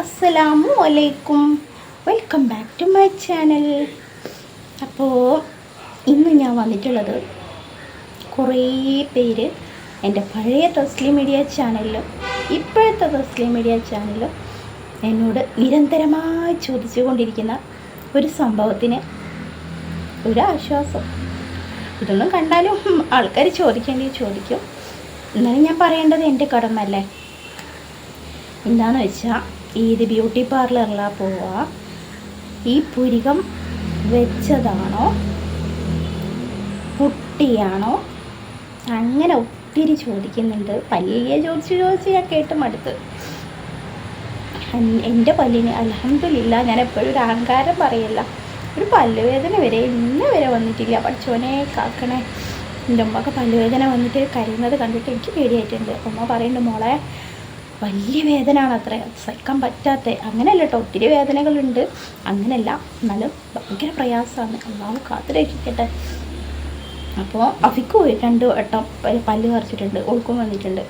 അസ്സലാമു അലൈക്കും. Welcome back to my channel അപ്പോൾ ഇന്ന് ഞാൻ വന്നിട്ടുള്ളത് കുറേ പേര് എന്റെ പഴയ തസ്ലി മീഡിയ ചാനലിലും ഇപ്പോഴത്തെ തസ്ലി മീഡിയ ചാനലിലും എന്നോട് നിരന്തരമായി ചോദിച്ചുകൊണ്ടിരിക്കുന്ന ഒരു സംഭവത്തിന് ഒരു ആശ്വാസം. ഇതൊന്നും കണ്ടാലും ആൾക്കാർ ചോദിക്കേണ്ടി ചോദിക്കും. എന്നാലും ഞാൻ പറയേണ്ടത് എന്റെ കടമല്ലേ എന്താണെന്ന് വെച്ചാൽ ഏത് ബ്യൂട്ടി പാർലറിലാണ് പോവുക? ഈ പുരികം വെച്ചതാണോ? പുട്ടിയാണോ അങ്ങനെ ഒത്തിരി ചോദിക്കുന്നുണ്ട്. പല്ലിയെ ചോദിച്ച് ചോദിച്ച് ഞാൻ കേട്ട് മടുത്ത്. എന്റെ പല്ലിന് അലഹമില്ല ഞാൻ എപ്പോഴും ഒരു അഹങ്കാരം പറയല്ല. ഒരു പല്ലുവേദന വരെ ഇന്ന് വരെ വന്നിട്ടില്ല. പഠിച്ചോനെ കാക്കണേ. എന്റെ ഉമ്മക്ക് പല്ലുവേദന വന്നിട്ട് കരയുന്നത് കണ്ടിട്ട് എനിക്ക് പേടിയായിട്ടുണ്ട്. ഉമ്മ പറയുന്നുണ്ട് മോളെ വലിയ വേദനയാണ് അത്ര. സഹിക്കാൻ പറ്റാത്ത. അങ്ങനെയല്ല കേട്ടോ ഒത്തിരി വേദനകളുണ്ട്. അങ്ങനെയല്ല. എന്നാലും ഭയങ്കര പ്രയാസമാണ്. അള്ളാഹു കാത്തിരക്ഷിക്കട്ടെ. അപ്പോൾ അഫിക്ക് പോയി രണ്ട് വട്ടം പല്ല് പറിച്ചിട്ടുണ്ട് ഒഴുക്കും വന്നിട്ടുണ്ട്.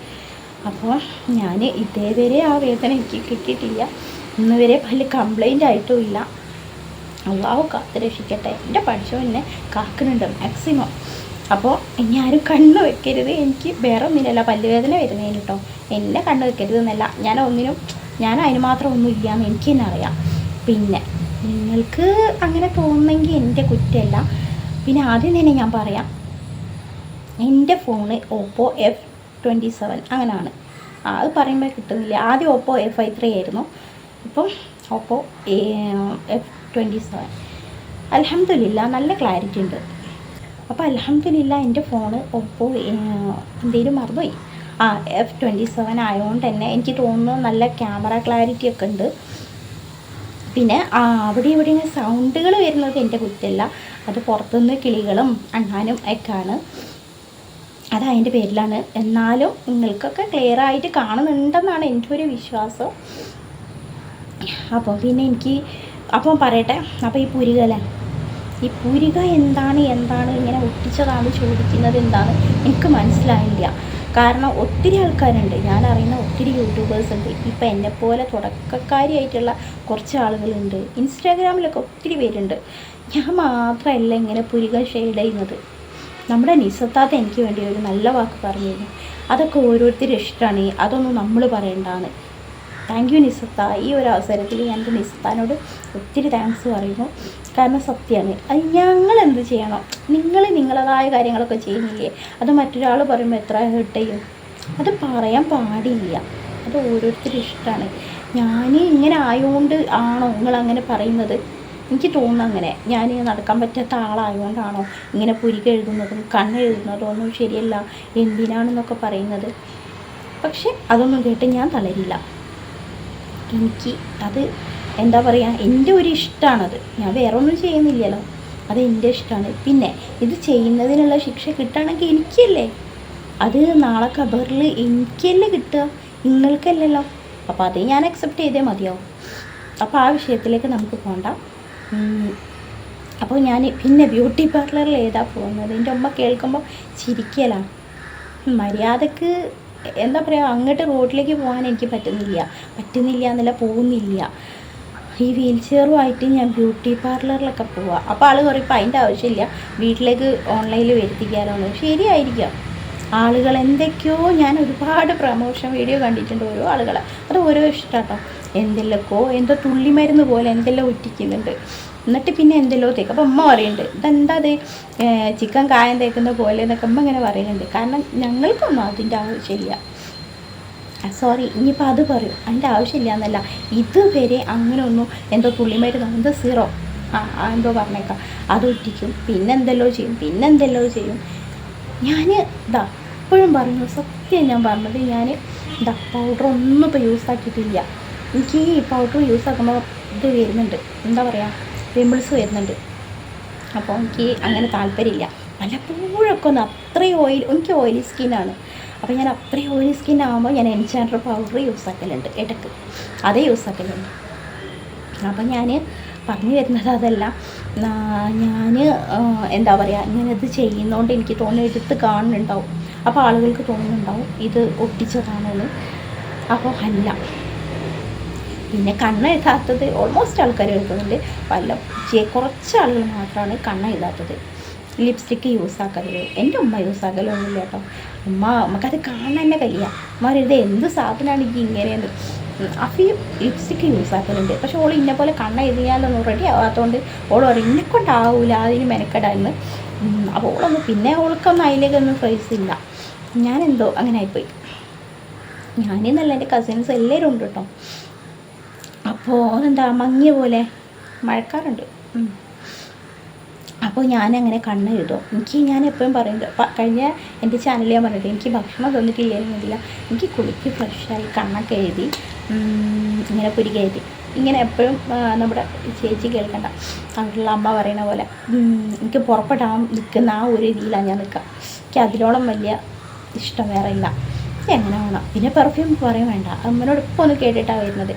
അപ്പോൾ ഞാൻ ഇതേവരെ ആ വേദന എനിക്ക് കിട്ടിയിട്ടില്ല. ഇന്ന് വരെ പല്ല് കംപ്ലൈന്റ് ആയിട്ടും ഇല്ല അള്ളാഹു കാത്ത് രക്ഷിക്കട്ടെ എന്റെ പഠിച്ചോ എന്നെ കാക്കുന്നുണ്ട്. മാക്സിമം അപ്പോൾ ഇനി ആരും കണ്ണ് വെക്കരുത്. എനിക്ക് വേറെ ഒന്നിനല്ല പല്ലുവേദന വരുന്നതിന് കേട്ടോ എന്നെ കണ്ണ് വെക്കരുത് എന്നല്ല. ഞാൻ ഒന്നിനും ഞാൻ അതിന് മാത്രം ഒന്നും ഇല്ല ഇല്ലയെന്ന് എനിക്ക് തന്നെ അറിയാം. പിന്നെ നിങ്ങൾക്ക് അങ്ങനെ തോന്നുന്നെങ്കിൽ എന്റെ കുറ്റമല്ല. പിന്നെ ആദ്യം തന്നെ ഞാൻ പറയാം. എന്റെ phone Oppo F twenty seven അങ്ങനെയാണ് അത് പറയുമ്പോൾ കിട്ടുന്നില്ല. ആദ്യം ഓപ്പോ എഫ് ഐ ത്രീ ആയിരുന്നു. ഇപ്പം ഓപ്പോ എഫ് ട്വന്റി സെവൻ. അലഹമില്ല നല്ല ക്ലാരിറ്റി ഉണ്ട്. അപ്പോൾ അലഹമില്ല എന്റെ ഫോണ് ഒപ്പോ എന്തെങ്കിലും മറന്നുപോയി. ആ എഫ് ട്വന്റി സെവൻ ആയതുകൊണ്ട് തന്നെ എനിക്ക് തോന്നുന്നു നല്ല ക്യാമറ ക്ലാരിറ്റി ഒക്കെ ഉണ്ട്. പിന്നെ അവിടെ ഇവിടെ ഇങ്ങനെ സൗണ്ടുകൾ വരുന്നത് എന്റെ കുറ്റമല്ല അത് പുറത്തുനിന്ന് കിളികളും അണ്ണാനും ഒക്കെയാണ്. അത് അതിന്റെ പേരിലാണ്. എന്നാലും നിങ്ങൾക്കൊക്കെ ക്ലിയർ ആയിട്ട് കാണുന്നുണ്ടെന്നാണ് എന്റെ ഒരു വിശ്വാസം. അപ്പോൾ പിന്നെ എനിക്ക് അപ്പം പറയട്ടെ. അപ്പോൾ ഈ പുരികല. ഈ പുരിക എന്താണ് എന്താണ് ഇങ്ങനെ ഒട്ടിച്ചതാണ് ചോദിക്കുന്നത് എന്താണ് എനിക്ക് മനസ്സിലായില്ല. കാരണം ഒത്തിരി ആൾക്കാരുണ്ട് ഞാൻ അറിയുന്ന ഒത്തിരി യൂട്യൂബേഴ്സ് ഉണ്ട്. ഇപ്പം എന്നെപ്പോലെ തുടക്കക്കാരിയായിട്ടുള്ള കുറച്ച് ആളുകളുണ്ട്. ഇൻസ്റ്റാഗ്രാമിലൊക്കെ ഒത്തിരി പേരുണ്ട്. ഞാൻ മാത്രമല്ല ഇങ്ങനെ പുരിക ഷെയ്ഡ് ചെയ്യുന്നത്. നമ്മുടെ നിസത്താത്ത എനിക്ക് വേണ്ടി ഒരു നല്ല വാക്ക് പറഞ്ഞിരുന്നു. അതൊക്കെ ഓരോരുത്തരും ഇഷ്ടമാണ്. അതൊന്നും നമ്മൾ പറയണ്ടാന്ന്. താങ്ക് യു നിസത്ത ഈ ഒരു അവസരത്തിൽ ഞാൻ നിസത്താനോട് ഒത്തിരി താങ്ക്സ് പറയുന്നു. കാരണം സത്യമാണ്. അത് ഞങ്ങൾ എന്ത് ചെയ്യണം? നിങ്ങൾ നിങ്ങളതായ കാര്യങ്ങളൊക്കെ ചെയ്യുന്നില്ലേ? അത് മറ്റൊരാൾ പറയുമ്പോൾ എത്ര ഹേർട്ട് ചെയ്യും? അത് പറയാൻ പാടില്ല. അത് ഓരോരുത്തരും ഇഷ്ടമാണ്. ഞാൻ ഇങ്ങനെ ആയതുകൊണ്ട് ആണോ നിങ്ങൾ അങ്ങനെ പറയുന്നത്? എനിക്ക് തോന്നുന്നു അങ്ങനെ. ഞാൻ നടക്കാൻ പറ്റാത്ത ആളായതുകൊണ്ടാണോ ഇങ്ങനെ പുരിക എഴുതുന്നതും കണ്ണ് എഴുതുന്നതും ഒന്നും ശരിയല്ല. എന്തിനാണെന്നൊക്കെ പറയുന്നത്? പക്ഷെ അതൊന്നും കേട്ട് ഞാൻ തളരില്ല. എനിക്ക് അത് എന്താ പറയുക എന്റെ ഒരു ഇഷ്ടമാണത് ഞാൻ വേറെ ഒന്നും ചെയ്യുന്നില്ലല്ലോ. അത് എന്റെ ഇഷ്ടമാണ് പിന്നെ ഇത് ചെയ്യുന്നതിനുള്ള ശിക്ഷ കിട്ടുകയാണെങ്കിൽ എനിക്കല്ലേ? അത് നാളെ കബറിൽ എനിക്കല്ലേ കിട്ടുക? നിങ്ങൾക്കല്ലല്ലോ. അപ്പോൾ അത് ഞാൻ അക്സെപ്റ്റ് ചെയ്തേ മതിയാവും. അപ്പോൾ ആ വിഷയത്തിലേക്ക് നമുക്ക് പോകണ്ട അപ്പോൾ ഞാൻ പിന്നെ ബ്യൂട്ടി പാർലറിൽ ഏതാ പോകുന്നത്? എന്റെ ഉമ്മ കേൾക്കുമ്പോൾ ചിരിക്കലാണ്. മര്യാദയ്ക്ക് എന്താ പറയുക അങ്ങോട്ട് റോഡിലേക്ക് പോകാൻ എനിക്ക് പറ്റുന്നില്ല. പറ്റുന്നില്ല എന്നല്ല പോകുന്നില്ല. ഈ വീൽ ചെയറുമായിട്ട് ഞാൻ ബ്യൂട്ടി പാർലറിലൊക്കെ പോവാം. അപ്പോൾ ആൾ പറയും ഇപ്പം അതിന്റെ ആവശ്യമില്ല. വീട്ടിലേക്ക് ഓൺലൈനിൽ വരുത്തിക്കാലോ എന്ന് ശരിയായിരിക്കാം. ആളുകൾ എന്തൊക്കെയോ ഞാൻ ഒരുപാട് പ്രമോഷൻ വീഡിയോ കണ്ടിട്ടുണ്ട് ഓരോ ആളുകളെ. അത് ഓരോ ഇഷ്ടം കേട്ടോ എന്തെല്ലൊക്കെയോ എന്തോ തുള്ളിമരുന്ന് പോലെ എന്തെല്ലാം ഒറ്റിക്കുന്നുണ്ട്. എന്നിട്ട് പിന്നെ എന്തെല്ലോ തേക്കും അപ്പം അമ്മ പറയുന്നുണ്ട് ഇതെന്താ അത് ചിക്കൻ കായം തേക്കുന്ന പോലെ എന്നൊക്കെ അമ്മ ഇങ്ങനെ പറയുന്നുണ്ട് കാരണം ഞങ്ങൾക്കൊന്നും അതിന്റെ ആവശ്യമില്ല. സോറി ഇനിയിപ്പോൾ അത് പറയും. അതിന്റെ ആവശ്യമില്ല എന്നല്ല. ഇതുവരെ അങ്ങനെ ഒന്നും എന്തോ തുള്ളിമരുന്ന് എന്തോ സീറോ. ആ എന്തോ പറഞ്ഞേക്കാം. അത് ഒറ്റിക്കും. പിന്നെന്തെല്ലോ ചെയ്യും. പിന്നെന്തെല്ലോ ചെയ്യും. ഞാൻ ഇതാ എപ്പോഴും പറഞ്ഞു സത്യം ഞാൻ പറഞ്ഞത് ഞാൻ ഇതാ പൗഡർ ഒന്നും ഇപ്പോൾ യൂസ് ആക്കിയിട്ടില്ല. എനിക്ക് ഈ പൗഡർ യൂസ് ആക്കുമ്പോൾ ഇത് വരുന്നുണ്ട്. എന്താ പറയുക പിമ്പിൾസ് വരുന്നുണ്ട്. അപ്പോൾ എനിക്ക് അങ്ങനെ താല്പര്യമില്ല. വല്ലപ്പോഴൊക്കെ ഒന്ന് അത്രയും ഓയിൽ എനിക്ക് ഓയിലി സ്കിന്നാണ് അപ്പോൾ ഞാൻ അത്രയും ഓയിലി സ്കിൻ ആകുമ്പോൾ ഞാൻ എൻചാൻഡർ പൗഡർ യൂസ് ആക്കലുണ്ട് ഇടയ്ക്ക് അതേ യൂസ് ആക്കലുണ്ട്. അപ്പോൾ ഞാൻ പറഞ്ഞു വരുന്നത് അതല്ല ഞാൻ എന്താ പറയുക ഞാനത് ചെയ്യുന്നതുകൊണ്ട് എനിക്ക് തോന്നുന്നു എടുത്ത് കാണുന്നുണ്ടാവും. അപ്പോൾ ആളുകൾക്ക് തോന്നുന്നുണ്ടാവും ഇത് ഒട്ടിച്ചതാണെന്ന്. അപ്പോൾ അല്ല. പിന്നെ കണ്ണ് എഴുതാത്തത് ഓൾമോസ്റ്റ് ആൾക്കാർ എഴുതുന്നുണ്ട് വല്ല കുറച്ച് ആളുകൾ മാത്രമാണ് കണ്ണ് എഴുതാത്തത് ലിപ്സ്റ്റിക്ക് യൂസ് ആക്കരുത് എന്റെ ഉമ്മ യൂസ് ആക്കലൊന്നുമില്ല കേട്ടോ. ഉമ്മ നമുക്കത് കാണാൻ തന്നെ കഴിയുക ഉമ്മ ഇത് എന്ത് സാധനമാണ് ഈ ഇങ്ങനെയെന്ന്. അഫിയും ലിപ്സ്റ്റിക്ക് യൂസ് ആക്കലുണ്ട്. പക്ഷെ ഓൾ ഇന്നെ പോലെ കണ്ണ് എഴുതിയാലൊന്നും റെഡി ആവാത്തതുകൊണ്ട് ഓൾ പറയും കൊണ്ടാവൂല അതിന് മെനക്കെടാന്ന് അപ്പോൾ ഓളൊന്നും പിന്നെ ഓൾക്കൊന്നും അതിലേക്കൊന്നും ഫ്രൈസ് ഇല്ല. ഞാനെന്തോ അങ്ങനെ ആയിപ്പോയി ഞാനെന്നല്ല എന്റെ കസിൻസ് എല്ലാവരും ഉണ്ട് കേട്ടോ. അപ്പോൾ എന്താ മങ്ങിയ പോലെ മഴക്കാറുണ്ട്. അപ്പോൾ ഞാനങ്ങനെ കണ്ണ് എഴുതും എനിക്ക് ഞാൻ എപ്പോഴും പറയുന്നത് കഴിഞ്ഞ എന്റെ ചാനലിൽ ഞാൻ പറഞ്ഞത് എനിക്ക് ഭക്ഷണം തന്നിട്ടില്ലെന്നില്ല എനിക്ക് കുളിക്ക് ഫ്രഷായി കണ്ണൊക്കെ എഴുതി ഇങ്ങനെ എഴുതി ഇങ്ങനെ എപ്പോഴും നമ്മുടെ ചേച്ചി കേൾക്കണ്ട. അവിടെയുള്ള അമ്മ പറയുന്ന പോലെ എനിക്ക് പുറപ്പെടാൻ നിൽക്കുന്ന ആ ഒരു രീതിയിലാണ് ഞാൻ നിൽക്കുക. എനിക്ക് അതിലോളം വലിയ ഇഷ്ടം വേറെ ഇല്ല. എങ്ങനെ വേണം? പിന്നെ പെർഫ്യൂം പറയും വേണ്ട. അമ്മനോട് ഇപ്പോൾ ഒന്ന് കേട്ടിട്ടാണ് വരുന്നത്.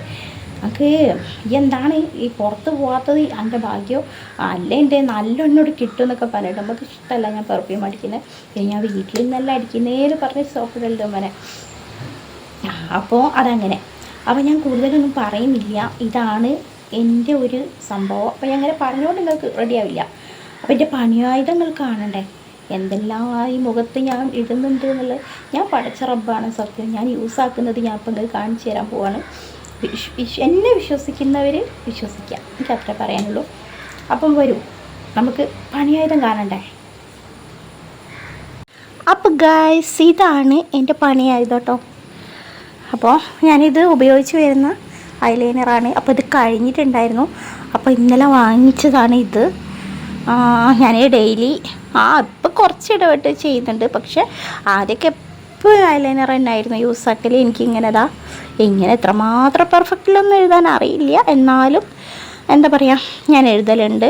ഈ എന്താണ് ഈ പുറത്ത് പോകാത്തത് എന്റെ ഭാഗ്യം. അല്ല എന്റെ നല്ല എന്നോട് കിട്ടും എന്നൊക്കെ പറഞ്ഞിട്ട് നമുക്ക് ഇഷ്ടമല്ല ഞാൻ പെർഫ്യൂം അടിക്കുന്നത് ഞാൻ വീട്ടിൽ നിന്നല്ല അടിക്കുന്നേന്ന് പറഞ്ഞ് സോപ്പിടലുണ്ട് വരെ അപ്പോൾ അതങ്ങനെ. അപ്പോൾ ഞാൻ കൂടുതലൊന്നും പറയുന്നില്ല. ഇതാണ് എന്റെ ഒരു സംഭവം. അപ്പോൾ ഞാൻ അങ്ങനെ പറഞ്ഞുകൊണ്ട് നിങ്ങൾക്ക് റെഡിയാവില്ല അപ്പോൾ എന്റെ പണിയായുധങ്ങൾ കാണണ്ടേ? എന്തെല്ലാം ഈ മുഖത്ത് ഞാൻ ഇടുന്നുണ്ട് എന്നുള്ളത്? ഞാൻ പഠിച്ച റബ്ബാണ് സത്യം. ഞാൻ യൂസ് ആക്കുന്നത് ഞാൻ ഇപ്പം കാണിച്ചു തരാൻ പോവാണ്. എന്നെ വിശ്വസിക്കുന്നവർ വിശ്വസിക്കാം. എനിക്ക് അത്ര പറയാനുള്ളൂ. അപ്പം വരൂ. നമുക്ക് പണിയായുധം കാണണ്ടേ? അപ്പം ഗായ്സ് ഇതാണ് എന്റെ പണിയായുധം കേട്ടോ അപ്പോൾ ഞാനിത് ഉപയോഗിച്ച് വരുന്ന ഐലൈനറാണ് അപ്പോൾ ഇത് കഴിഞ്ഞിട്ടുണ്ടായിരുന്നു. അപ്പോൾ ഇന്നലെ വാങ്ങിച്ചതാണ് ഇത്. ഞാൻ ഡെയിലി ആ ഇപ്പം കുറച്ച് ഇടപെട്ട് ചെയ്യുന്നുണ്ട്. പക്ഷേ ആദ്യമൊക്കെ എപ്പോഴും ഐലൈനർ തന്നെയായിരുന്നു യൂസ് ആക്കൽ എനിക്കിങ്ങനെ ഇതാ ഇങ്ങനെ എത്രമാത്രം പെർഫെക്റ്റിലൊന്നും എഴുതാൻ അറിയില്ല. എന്നാലും എന്താ പറയുക ഞാൻ എഴുതലുണ്ട്.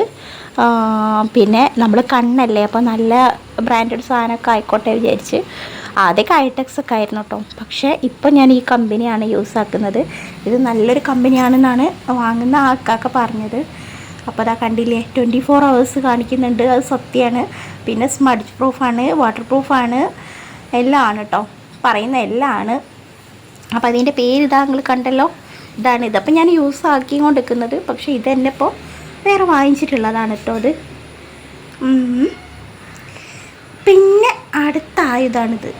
പിന്നെ നമ്മൾ കണ്ണല്ലേ അപ്പോൾ നല്ല ബ്രാൻഡഡ് സാധനമൊക്കെ ആയിക്കോട്ടെ വിചാരിച്ച്. ആദ്യമൊക്കെ ഐടെക്സ് ഒക്കെ ആയിരുന്നു കേട്ടോ പക്ഷേ ഇപ്പം ഞാൻ ഈ കമ്പനിയാണ് യൂസ് ആക്കുന്നത്. ഇത് നല്ലൊരു കമ്പനിയാണെന്നാണ് വാങ്ങുന്ന ആൾക്കാർക്ക് പറഞ്ഞത്. അപ്പോൾ അതാ കണ്ടില്ലേ ട്വന്റി ഫോർ അവേഴ്സ് കാണിക്കുന്നുണ്ട്. അത് സത്യമാണ്. പിന്നെ സ്മഡ് പ്രൂഫാണ് വാട്ടർ പ്രൂഫാണ് എല്ലാം ആണ് കേട്ടോ പറയുന്ന എല്ലാം ആണ് അപ്പോൾ അതിന്റെ പേര് ഇതാ നിങ്ങൾ കണ്ടല്ലോ? ഇതാണ് ഇത്. അപ്പോൾ ഞാൻ യൂസ് ആക്കിക്കൊണ്ടിരിക്കുന്നത്. പക്ഷേ ഇത് തന്നെ ഇപ്പോൾ വേറെ വാങ്ങിച്ചിട്ടുള്ളതാണ് കേട്ടോ അത് പിന്നെ അടുത്ത ആയുധാണിത്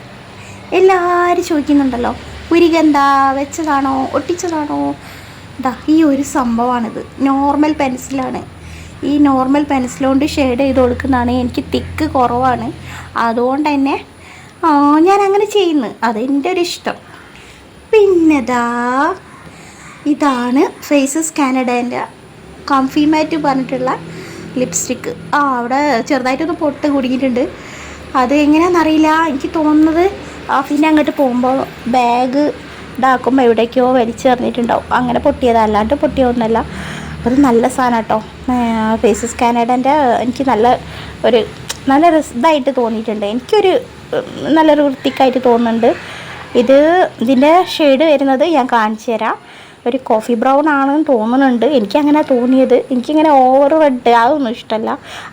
എല്ലാവരും ചോദിക്കുന്നുണ്ടല്ലോ പുരികെന്താ വെച്ചതാണോ? ഒട്ടിച്ചതാണോ? ഇതാ ഈ ഒരു സംഭവമാണിത് നോർമൽ പെൻസിലാണ് ഈ നോർമൽ പെൻസിലോണ്ട് കൊണ്ട് ഷെയ്ഡ് ചെയ്ത് കൊടുക്കുന്നതാണ് എനിക്ക് തിക്ക് കുറവാണ്. അതുകൊണ്ട് തന്നെ ആ, ഞാൻ അങ്ങനെ ചെയ്യുന്നു അതെന്റെ ഒരു ഇഷ്ടം. പിന്നെതാ ഇതാണ് ഫേസസ് കാനഡേന്റെ കംഫി പറഞ്ഞിട്ടുള്ള ലിപ്സ്റ്റിക്ക് ആ അവിടെ ചെറുതായിട്ടൊന്ന് പൊട്ട് കുടുങ്ങിയിട്ടുണ്ട്. അത് എങ്ങനെയാണെന്നറിയില്ല എനിക്ക് തോന്നുന്നത് പിന്നെ അങ്ങോട്ട് പോകുമ്പോൾ ബാഗ് ഇതാക്കുമ്പോൾ എവിടേക്കോ വലിച്ചെറിഞ്ഞിട്ടുണ്ടാവും. അങ്ങനെ പൊട്ടിയതല്ലാണ്ട് പൊട്ടിയൊന്നുമല്ല അത് നല്ല സാധനം കേട്ടോ. ഫേസസ് കാനഡന്റെ എനിക്ക് നല്ല ഒരു നല്ല ഇതായിട്ട് തോന്നിയിട്ടുണ്ട്. എനിക്കൊരു നല്ലൊരു വൃത്തിക്കായിട്ട് തോന്നുന്നുണ്ട്. ഇത് ഇതിന്റെ ഷെയ്ഡ് വരുന്നത് ഞാൻ കാണിച്ചു തരാം. ഒരു കോഫി ബ്രൗൺ ആണെന്ന് തോന്നുന്നുണ്ട്. എനിക്കങ്ങനെ തോന്നിയത്. എനിക്കിങ്ങനെ ഓവർ റെഡ് അതൊന്നും ഇഷ്ടമല്ല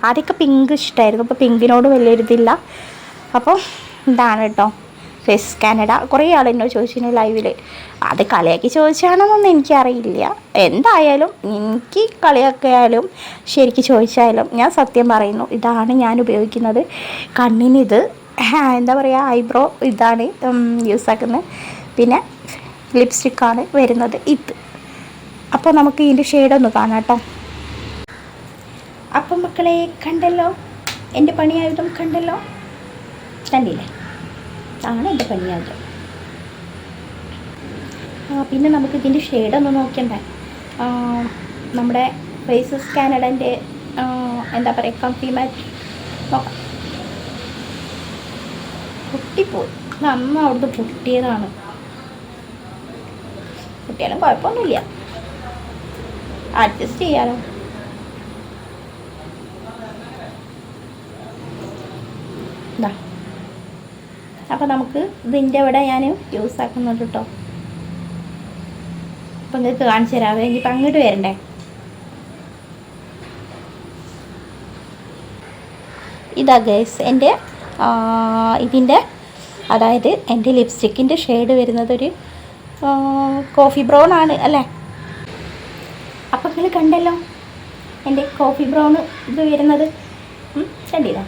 ആദ്യമൊക്കെ പിങ്ക് ഇഷ്ടമായിരുന്നു അപ്പോൾ പിങ്കിനോട് വലിയൊരിതില്ല അപ്പോൾ ഇതാണ് കേട്ടോ. ഫേസ് കാനഡ കുറേ ആൾ എന്നോട് ചോദിച്ചിരുന്നു ലൈവിൽ അത് കളിയാക്കി ചോദിച്ചാണെന്നൊന്നും എനിക്കറിയില്ല. എന്തായാലും എനിക്ക് കളിയാക്കിയാലും ശരിക്ക് ചോദിച്ചാലും ഞാൻ സത്യം പറയുന്നു. ഇതാണ് ഞാൻ ഉപയോഗിക്കുന്നത്. കണ്ണിനിത് എന്താ പറയുക ഐബ്രോ ഇതാണ് യൂസ് ആക്കുന്നത് പിന്നെ ലിപ്സ്റ്റിക്കാണ് വരുന്നത് ഇത്. അപ്പോൾ നമുക്ക് ഇതിന്റെ ഷെയ്ഡൊന്ന് കാണാം കേട്ടോ. അപ്പം മക്കളെ കണ്ടല്ലോ? എന്റെ പണിയായുധം കണ്ടല്ലോ? കണ്ടില്ലേ? ആണ് എന്റെ പണിയായുധം. പിന്നെ നമുക്ക് ഇതിന്റെ ഷെയ്ഡൊന്ന് നോക്കണ്ടേ? നമ്മുടെ ഫേസ് കാനഡന്റെ എന്താ പറയുക കംപ്ലിമാറ്റ് നോക്കാം. പൊട്ടിപ്പോയി. ഇത് അന്ന് അവിടുന്ന് പൊട്ടിയതാണ്. പൊട്ടിയാലും കുഴപ്പമൊന്നുമില്ല. അഡ്ജസ്റ്റ് ചെയ്യാലോ. ഇതാ അപ്പോൾ നമുക്ക് ഇതിന്റെ ഇവിടെ ഞാൻ യൂസ് ആക്കുന്നുണ്ട് കേട്ടോ. അപ്പം നിങ്ങൾക്ക് കാണിച്ചു തരാമേ ഇനിയിപ്പോൾ അങ്ങോട്ട് വരണ്ടേ? ഇതാ ഗൈസ് എന്റെ ഇതിന്റെ അതായത് എന്റെ ലിപ്സ്റ്റിക്കിന്റെ ഷെയ്ഡ് വരുന്നത് ഒരു കോഫി ബ്രൗൺ ആണ് അല്ലേ? അപ്പം നിങ്ങൾ കണ്ടല്ലോ എന്റെ കോഫി ബ്രൗൺ ഇത് വരുന്നത് കണ്ടില്ല?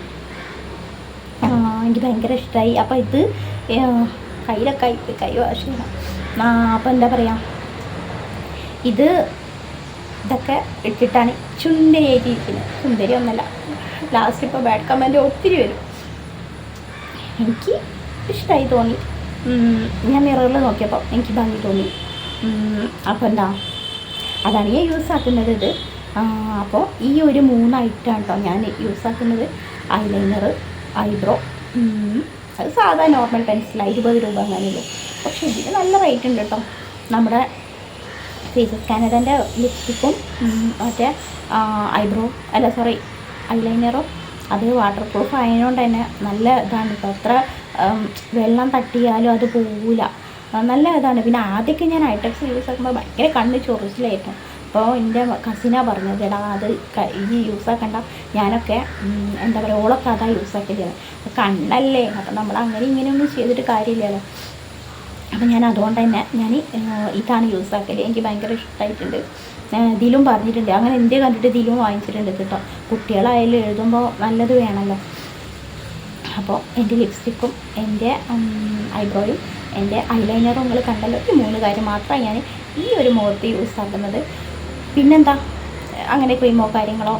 എനിക്ക് ഭയങ്കര ഇഷ്ടമായി അപ്പോൾ ഇത് കയ്യിലൊക്കെ ആയി കൈ വാഷ് ചെയ്യണം. അപ്പം അപ്പോൾ എന്താ പറയുക ഇത് ഇതൊക്കെ ഇട്ടിട്ടാണ് ചുന്ദരിയായിട്ടിരിക്കുന്നത് ചുണ്ടരി ഒന്നല്ല ലാസ്റ്റ് ഇപ്പോൾ ബാഡ് കമന്റ് ഒത്തിരി വരും. എനിക്ക് ഇഷ്ടമായി തോന്നി. ഞാൻ മിററിൽ നോക്കിയപ്പോൾ എനിക്ക് ഭംഗി തോന്നി. അപ്പോൾ എന്താ? അതാണ് ഞാൻ യൂസ് ആക്കുന്നത് ഇത്. അപ്പോൾ ഈ ഒരു മൂന്നായിട്ടാണ് കേട്ടോ ഞാൻ യൂസ് ആക്കുന്നത്. ഐലൈനർ ഐബ്രോ അത് സാധാ നോർമൽ പെൻസിലാണ് ഇരുപത് രൂപ അങ്ങനെയുള്ളൂ പക്ഷേ ഇതിന് നല്ല റേറ്റ് ഉണ്ട് കേട്ടോ നമ്മുടെ ഫേസസ് കാനഡന്റെ ലിപ്സ്റ്റിക്കും മറ്റേ ഐബ്രോ അല്ല സോറി ഐലൈനറോ അത് വാട്ടർ പ്രൂഫ് ആയതുകൊണ്ട് തന്നെ നല്ല ഇതാണ് കേട്ടോ അത്ര വെള്ളം തട്ടിയാലും അത് പോവില്ല നല്ല ഇതാണ്. പിന്നെ ആദ്യമൊക്കെ ഞാൻ ഐടെക്സ് യൂസ് ആക്കുമ്പോൾ ഭയങ്കര കണ്ണ് ചൊറിച്ചിലായിരുന്നു. അപ്പോൾ എന്റെ കസിനാ പറഞ്ഞത് എടാ അത് ഈ യൂസ് ആക്കണ്ട. ഞാനൊക്കെ എന്താ പറയുക ഓളൊക്കെ അതാ യൂസ് ആക്കിയത്. കണ്ണല്ലേ. അപ്പം നമ്മൾ അങ്ങനെ ഇങ്ങനെയൊന്നും ചെയ്തിട്ട് കാര്യമില്ലല്ലോ. അപ്പം ഞാൻ അതുകൊണ്ട് തന്നെ ഞാൻ ഇതാണ് യൂസ് ആക്കൽ. എനിക്ക് ഭയങ്കര ഇഷ്ടമായിട്ടുണ്ട് ഇതിലും പറഞ്ഞിട്ടുണ്ട്. അങ്ങനെ എന്തേ കണ്ടിട്ട് ഇതിലും വാങ്ങിച്ചിട്ടുണ്ട് കേട്ടോ. കുട്ടികളായാലും എഴുതുമ്പോൾ നല്ലത് വേണമല്ലോ അപ്പോൾ എന്റെ ലിപ്സ്റ്റിക്കും എന്റെ ഐബ്രോയും എന്റെ ഐലൈനറും നിങ്ങൾ കണ്ടല്ലോ ഈ മൂന്ന് കാര്യം മാത്രമാണ് ഞാൻ ഈ ഒരു മുഖത്ത് യൂസ് ആക്കുന്നത്. പിന്നെന്താ? അങ്ങനെ ക്രീമോ കാര്യങ്ങളോ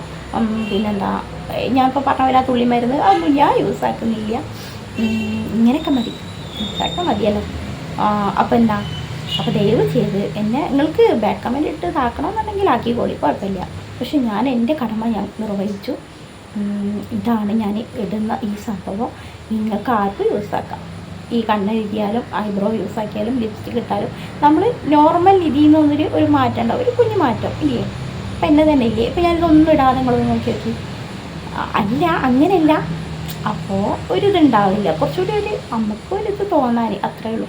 പിന്നെന്താ? ഞാനിപ്പോൾ പറഞ്ഞ പോലെ ആ തുള്ളിമരുന്ന് അതൊന്നും ഞാൻ യൂസ് ആക്കുന്നില്ല. ഇങ്ങനെയൊക്കെ മതി. ഇങ്ങനെയൊക്കെ മതിയല്ലോ. അപ്പോൾ എന്താ? അപ്പോൾ ദയവ് ചെയ്ത് എന്നെ നിങ്ങൾക്ക് ബാഡ് കമന്റ് ഇട്ട് ഇതാക്കണമെന്നുണ്ടെങ്കിൽ ആക്കിക്കോളി കുഴപ്പമില്ല. പക്ഷെ ഞാൻ എന്റെ കടമ ഞാൻ നിർവഹിച്ചു. ഇതാണ് ഞാൻ ഇടുന്ന ഈ സംഭവം. നിങ്ങൾക്ക് ആർക്കും യൂസ് ആക്കാം. ഈ കണ്ണ് എഴുതിയാലും ഐബ്രോ യൂസ് ആക്കിയാലും ലിപ്സ്റ്റിക് ഇട്ടാലും നമ്മൾ നോർമൽ ഇതിൽ നിന്നൊരു ഒരു മാറ്റം ഉണ്ടാവും. ഒരു കുഞ്ഞു മാറ്റം ഇല്ലേ? അപ്പം എന്നെ തന്നെ ഇല്ലേ? ഇപ്പം ഞാനിതൊന്നും ഇടാതെ നിങ്ങളൊന്ന് നോക്കി നോക്കി. അല്ല അങ്ങനെയല്ല. അപ്പോൾ ഒരിതുണ്ടാവില്ല കുറച്ചുകൂടി ഒരു നമുക്കൊരിത് തോന്നാൻ അത്രയേ ഉള്ളൂ.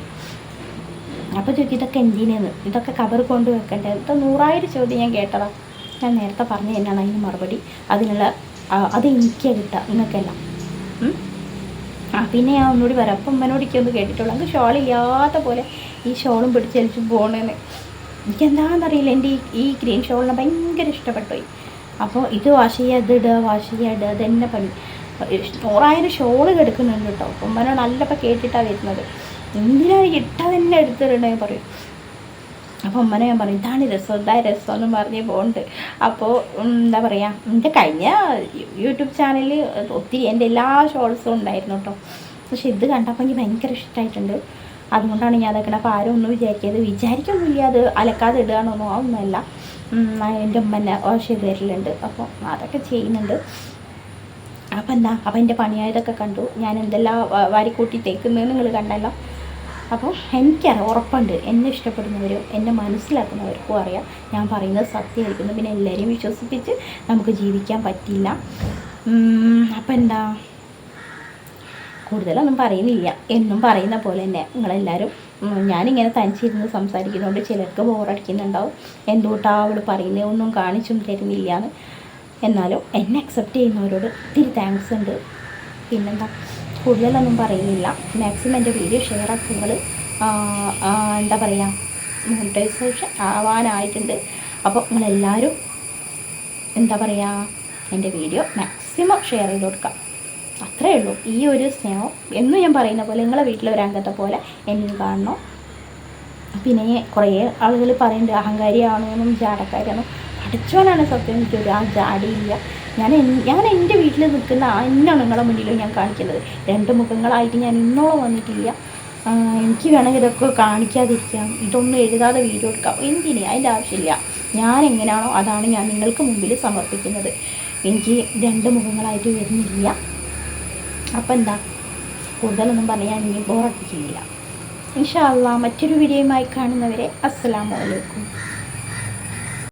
അപ്പോൾ ചോദിക്കും ഇതൊക്കെ എന്തിനേന്ന്? ഇതൊക്കെ കവർ കൊണ്ട് വെക്കണ്ടേ? ഇത് നൂറായിരം ചോദ്യം ഞാൻ കേട്ടതാ. ഞാൻ നേരത്തെ പറഞ്ഞു തന്നെയാണ് അതിന് മറുപടി. അതിനുള്ള അത് എനിക്ക് കിട്ടുക നിങ്ങൾക്കല്ല? ആ പിന്നെ ഞാൻ ഒന്നുകൂടി വരാം അപ്പം ഉമ്മനോടിക്കൊന്ന് കേട്ടിട്ടുള്ളൂ. എനിക്ക് ഷോളില്ലാത്ത പോലെ ഈ ഷോളും പിടിച്ചലിച്ച് പോകണമെന്ന് എനിക്കെന്താണെന്നറിയില്ല. എന്റെ ഈ ഈ ഗ്രീൻ ഷോളിനെ ഭയങ്കര ഇഷ്ടപ്പെട്ടു പോയി അപ്പോൾ ഇത് വാഷ് ചെയ്യുക ഇത് ഇടുക വാഷ് ചെയ്യുക ഇടുക അത് തന്നെ പണി. നൂറായിരം ഷോൾ കിടക്കുന്നുണ്ട് കേട്ടോ. ഉമ്മനോട് നല്ലപ്പോൾ കേട്ടിട്ടാണ് വരുന്നത്. എന്തിനാണ് ഇട്ട തന്നെ എടുത്തിടണേ പറയും. അപ്പോൾ അമ്മനെ ഞാൻ പറയും ഇതാണ് രസം ഇതാ രസം എന്ന് പറഞ്ഞ് പോകുന്നുണ്ട് അപ്പോൾ എന്താ പറയുക എന്റെ കഴിഞ്ഞ യൂട്യൂബ് ചാനലിൽ ഒത്തിരി എന്റെ എല്ലാ ഷോർട്സും ഉണ്ടായിരുന്നു കേട്ടോ പക്ഷെ ഇത് കണ്ടപ്പോൾ എനിക്ക് ഭയങ്കര ഇഷ്ടമായിട്ടുണ്ട് അതുകൊണ്ടാണ് ഞാൻ അതൊക്കെ അപ്പോൾ ആരും ഒന്നും വിചാരിക്കരുത് വിചാരിക്കൊന്നുമില്ല അത് അലക്കാതെ ഇടുകയാണോന്നോ അതൊന്നുമല്ല എന്റെ ഉമ്മനെ ചെയ്ത് തരലുണ്ട്. അപ്പോൾ അതൊക്കെ ചെയ്യുന്നുണ്ട്. അപ്പം എന്താ അപ്പം എന്റെ പണിയായതൊക്കെ കണ്ടു. ഞാൻ എന്തെല്ലാം വാരിക്കൂട്ടി തേക്കുന്നത് നിങ്ങൾ കണ്ടല്ലോ. അപ്പോൾ എനിക്കറിയാം ഉറപ്പുണ്ട്. എന്നെ ഇഷ്ടപ്പെടുന്നവരും എന്നെ മനസ്സിലാക്കുന്നവർക്കും അറിയാം. ഞാൻ പറയുന്നത് സത്യമായിരിക്കുന്നു. പിന്നെ എല്ലാവരെയും വിശ്വസിപ്പിച്ച് നമുക്ക് ജീവിക്കാൻ പറ്റില്ല. അപ്പം എന്താ? കൂടുതലൊന്നും പറയുന്നില്ല. എന്നും പറയുന്ന പോലെ തന്നെ നിങ്ങളെല്ലാവരും ഞാനിങ്ങനെ തനിച്ചിരുന്ന് സംസാരിക്കുന്നതുകൊണ്ട് ചിലർക്ക് ബോറടിക്കുന്നുണ്ടാവും. എന്തുകൊണ്ടാ അവൾ പറയുന്നത് ഒന്നും കാണിച്ചും തരുന്നില്ല എന്ന് എന്നാലും എന്നെ അക്സെപ്റ്റ് ചെയ്യുന്നവരോട് ഒത്തിരി താങ്ക്സ് ഉണ്ട്. പിന്നെന്താ? കൂടുതലൊന്നും പറയുന്നില്ല. മാക്സിമം എന്റെ വീഡിയോ ഷെയർ ആക്കി നിങ്ങൾ എന്താ പറയുക മോണിറ്റൈസേഷൻ ആവാനായിട്ടുണ്ട്. അപ്പോൾ നിങ്ങളെല്ലാവരും എന്താ പറയുക എന്റെ വീഡിയോ മാക്സിമം ഷെയർ ചെയ്ത് കൊടുക്കുക. അത്രേ ഉള്ളൂ. ഈ ഒരു സ്നേഹം എന്നും ഞാൻ പറയുന്ന പോലെ നിങ്ങളെ വീട്ടിലെ ഒരു അംഗത്തെ പോലെ എന്നെ കാണണം. പിന്നെ കുറേ ആളുകൾ പറയുന്നുണ്ട് അഹങ്കാരിയാണെന്നും ജാടക്കാരിയാണോ? പഠിച്ചവനാണ് സത്യം എനിക്കൊരു ആ ജാടിയില്ല ഞാൻ ഞാൻ എന്റെ വീട്ടിൽ നിൽക്കുന്ന എന്നാണ് നിങ്ങളുടെ മുന്നിൽ ഞാൻ കാണിക്കുന്നത്. രണ്ട് മുഖങ്ങളായിട്ട് ഞാൻ ഇന്നോളം വന്നിട്ടില്ല. എനിക്ക് വേണമെങ്കിൽ ഇതൊക്കെ കാണിക്കാതിരിക്കാം. ഇതൊന്നും എഴുതാതെ വീഡിയോ എടുക്കാം. എന്തിന്? അതിന്റെ ആവശ്യമില്ല. ഞാൻ എങ്ങനെയാണോ അതാണ് ഞാൻ നിങ്ങൾക്ക് മുമ്പിൽ സമർപ്പിക്കുന്നത്. എനിക്ക് രണ്ട് മുഖങ്ങളായിട്ട് വരുന്നില്ല. അപ്പം എന്താ? കൂടുതലൊന്നും പറയാൻ ഇനി ബോറടിക്കുന്നില്ല ഇൻഷാ മറ്റൊരു വീഡിയോയുമായി കാണുന്നവരെ അസ്സലാമു അലൈക്കും.